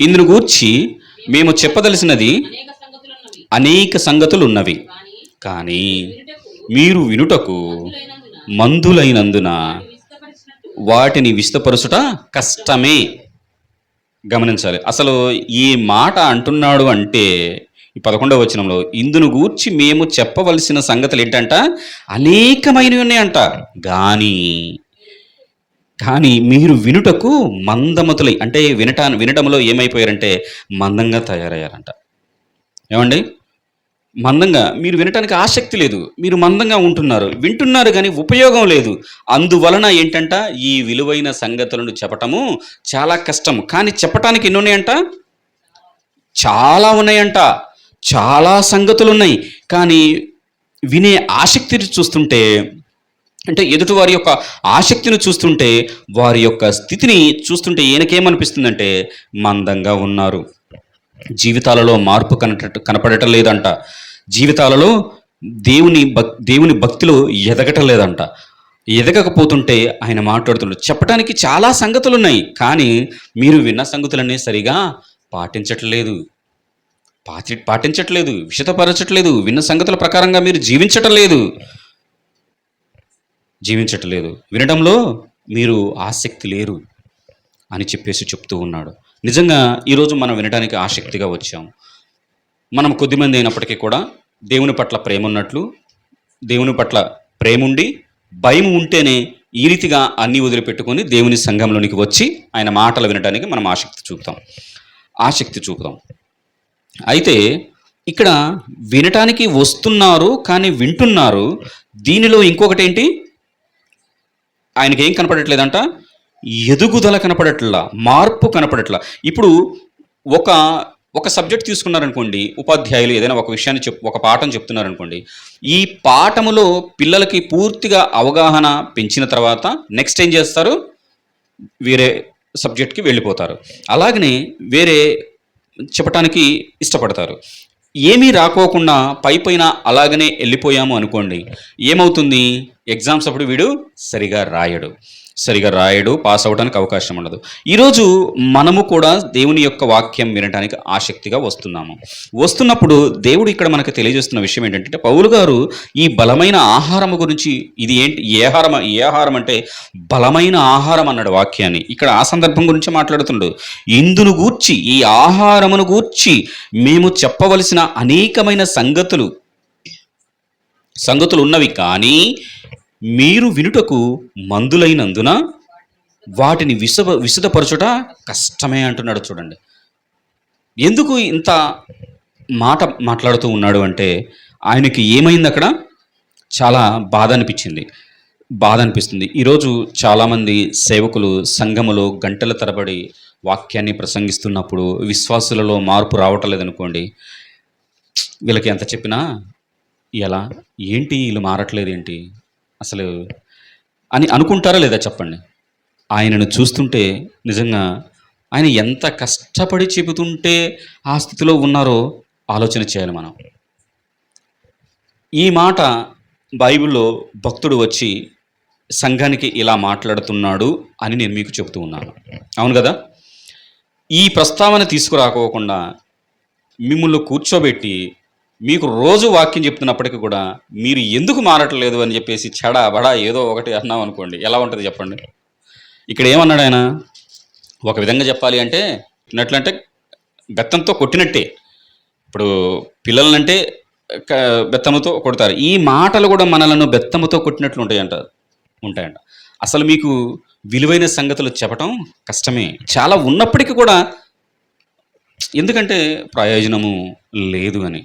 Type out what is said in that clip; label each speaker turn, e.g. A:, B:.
A: ఇందును గూర్చి మేము చెప్పదలసినది
B: అనేక
A: సంగతులు ఉన్నవి
B: కానీ
A: మీరు వినుటకు మందులైనందున వాటిని విస్తపరుచుట కష్టమే. గమనించాలి. అసలు ఈ మాట అంటున్నాడు అంటే ఈ పదకొండవ వచనంలో ఇందును గూర్చి మేము చెప్పవలసిన సంగతులు ఏంటంట? అనేకమైనవి ఉన్నాయంట. కానీ కానీ మీరు వినుటకు మందమతులై అంటే వినటా వినటంలో ఏమైపోయారంటే మందంగా తయారయ్యారంట. ఏమండి? మందంగా. మీరు వినటానికి ఆసక్తి లేదు. మీరు మందంగా ఉంటున్నారు. వింటున్నారు కానీ ఉపయోగం లేదు. అందువలన ఏంటంట? ఈ విలువైన సంగతులను చెప్పటము చాలా కష్టం. కానీ చెప్పటానికి ఎన్ని ఉన్నాయంట చాలా ఉన్నాయంట. చాలా సంగతులు ఉన్నాయి కానీ వినే ఆసక్తిని చూస్తుంటే అంటే ఎదుటి వారి యొక్క ఆసక్తిని చూస్తుంటే వారి యొక్క స్థితిని చూస్తుంటే ఈయనకేమనిపిస్తుందంటే మందంగా ఉన్నారు. జీవితాలలో మార్పు కనట కనపడటం లేదంట. జీవితాలలో దేవుని భక్ దేవుని భక్తిలో ఎదగటం లేదంట. ఎదగకపోతుంటే ఆయన మాట్లాడుతున్నాడు. చెప్పడానికి చాలా సంగతులు ఉన్నాయి కానీ మీరు విన్న సంగతులన్నీ సరిగా పాటించట్లేదు. పాటి పాటించట్లేదు విషతపరచట్లేదు. విన్న సంగతుల ప్రకారంగా మీరు జీవించటం లేదు. జీవించటం లేదు వినడంలో మీరు ఆసక్తి లేరు అని చెప్పేసి చెప్తూ ఉన్నాడు. నిజంగా ఈరోజు మనం వినడానికి ఆసక్తిగా వచ్చాం. మనం కొద్దిమంది అయినప్పటికీ కూడా దేవుని పట్ల ప్రేమ ఉన్నట్లు దేవుని పట్ల ప్రేమ ఉండి భయం ఉంటేనే ఈ రీతిగా అన్నీ వదిలిపెట్టుకొని దేవుని సంఘంలోనికి వచ్చి ఆయన మాటలు వినడానికి మనం ఆసక్తి చూపుతాం. ఆసక్తి చూపుతాం. అయితే ఇక్కడ వినటానికి వస్తున్నారు కానీ వింటున్నారు. దీనిలో ఇంకొకటి ఏంటి ఆయనకి ఏం కనపడట్లేదంట? ఎదుగుదల కనపడట్లా మార్పు కనపడట్లా. ఇప్పుడు ఒక ఒక సబ్జెక్ట్ తీసుకున్నారనుకోండి ఉపాధ్యాయులు ఏదైనా ఒక విషయాన్ని చెప్ ఒక పాఠం చెప్తున్నారనుకోండి ఈ పాఠములో పిల్లలకి పూర్తిగా అవగాహన పెంచిన తర్వాత నెక్స్ట్ ఏం చేస్తారు? వేరే సబ్జెక్ట్కి వెళ్ళిపోతారు. అలాగనే వేరే చెప్పటానికి ఇష్టపడతారు. ఏమీ రాకోకుండా పై పైన అలాగనే వెళ్ళిపోయాము అనుకోండి. ఏమవుతుంది? ఎగ్జామ్స్ అప్పుడు వీడు సరిగా రాయడు. సరిగా రాయడు పాస్ అవడానికి అవకాశం ఉండదు. ఈరోజు మనము కూడా దేవుని యొక్క వాక్యం వినడానికి ఆసక్తిగా వస్తున్నాము. వస్తున్నప్పుడు దేవుడు ఇక్కడ మనకు తెలియజేస్తున్న విషయం ఏంటంటే పౌలు గారు ఈ బలమైన ఆహారం గురించి ఇది ఏంటి ఏ ఆహారం ఏ ఆహారం అంటే బలమైన ఆహారం అన్నాడు వాక్యాన్ని. ఇక్కడ ఆ సందర్భం గురించి మాట్లాడుతుండు. ఇందును గూర్చి ఈ ఆహారమును గూర్చి మేము చెప్పవలసిన అనేకమైన సంగతులు సంగతులు ఉన్నవి కానీ మీరు వినుటకు మందులైనందున వాటిని విస విశదపరచుట కష్టమే అంటున్నాడు చూడండి. ఎందుకు ఇంత మాట మాట్లాడుతూ ఉన్నాడు అంటే ఆయనకి ఏమైంది అక్కడ? చాలా బాధ అనిపించింది. బాధ అనిపిస్తుంది. ఈరోజు చాలామంది సేవకులు సంఘములో గంటల తరబడి వాక్యాన్ని ప్రసంగిస్తున్నప్పుడు విశ్వాసులలో మార్పు రావటం లేదనుకోండి వీళ్ళకి ఎంత చెప్పినా ఎలా? ఏంటి? వీళ్ళు మారట్లేదు ఏంటి అసలు అని అనుకుంటారా లేదా చెప్పండి? ఆయనను చూస్తుంటే నిజంగా ఆయన ఎంత కష్టపడి చెబుతుంటే ఆ స్థితిలో ఉన్నారో ఆలోచన చేయాలి మనం. ఈ మాట బైబిల్లో భక్తుడు వచ్చి సంఘానికి ఇలా మాట్లాడుతున్నాడు అని నేను మీకు చెబుతూ ఉన్నాను. అవును కదా? ఈ ప్రస్తావన తీసుకురాకోకుండా మిమ్మల్ని కూర్చోబెట్టి మీకు రోజు వాక్యం చెప్తున్నప్పటికీ కూడా మీరు ఎందుకు మారట్లేదు అని చెప్పేసి చెడ బడా ఏదో ఒకటి అన్నాం అనుకోండి. ఎలా ఉంటుంది చెప్పండి? ఇక్కడ ఏమన్నాడు ఆయన? ఒక విధంగా చెప్పాలి అంటే నట్లంటే బెత్తంతో కొట్టినట్టే. ఇప్పుడు పిల్లలనంటే బెత్తముతో కొడతారు. ఈ మాటలు కూడా మనలను బెత్తముతో కొట్టినట్లు ఉంటాయంట ఉంటాయంట. అసలు మీకు విలువైన సంగతులు చెప్పటం కష్టమే. చాలా ఉన్నప్పటికీ కూడా ఎందుకంటే ప్రయోజనము లేదు అని.